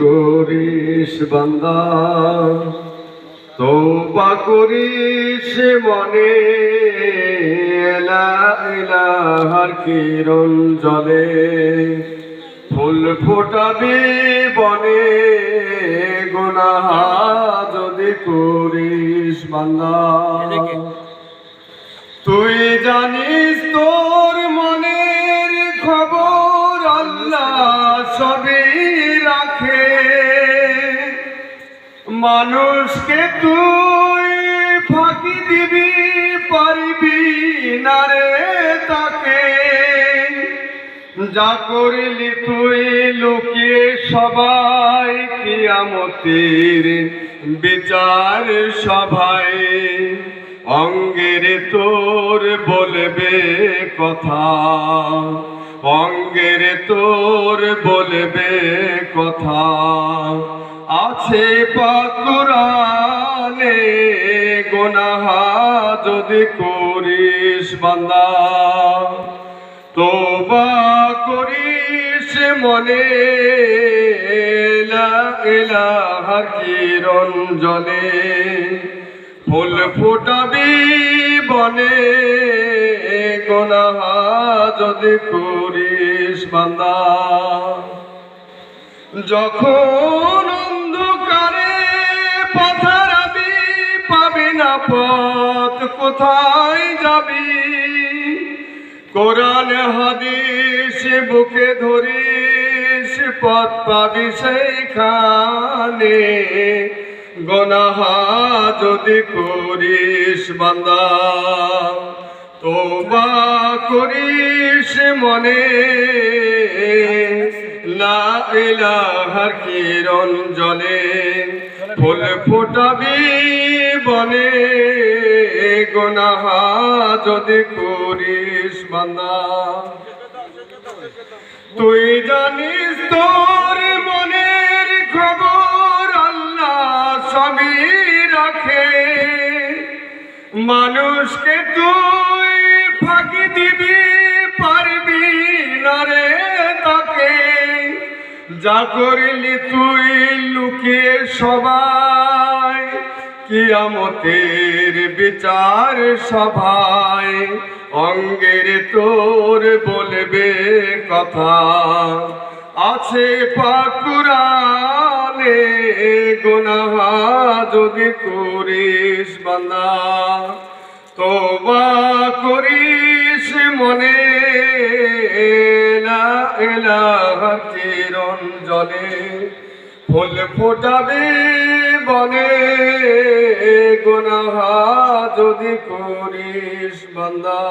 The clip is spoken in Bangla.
করিস বান্দা তোবা করিস মনে। লা ইলাহার কিরণ জলে ফুল ফোটাবি বনে। গুনাহা যদি করিস বান্দা তুই জানিস তোর মানুষকে তুই ফাঁকি দিবি, পারবি না রে তাকে। যা করলি তুই লুকিয়ে সবাই কিয়ামতের বিচার সভায়। অঙ্গের তোর বলবে কথা। অঙ্গের তোর বলবে কথা। আছে পাকুরানে গোনাহা যদি করিস বান্দা। তোবা করিস মনে, লা ইলাহার কিরণ জলে ফুল ফুটাবি বনে গোনাহা যদি করিস বান্দা, যখন অন্ধকারে পথারাবি পাবি না, পথ কোথায় যাবি? কোরআন, হাদিস বুকে ধরিস, পথ পাবি সেইখানে। গনাহা যদি করিস বান্দা তোবা করিস মনে। লা ইলাহার কিরণ জলে। ফুল ফোটাবি বনে। গোনাহা যদি করিস বান্দা। তুই জানিস তোর মনের খবর আল্লাহ সবই রাখে। মানুষকে তুই যা করলি তুই লুকিয়ে সবাই, কিয়ামতের বিচার সভায় অঙ্গের তোর বলবে কথা। আছে পাকুরালে গুনাহা যদি করিস বান্দা তোবা করিস মনে জলে ফুল ফোটাবে বনে। গোনাহা যদি করিস বান্দা।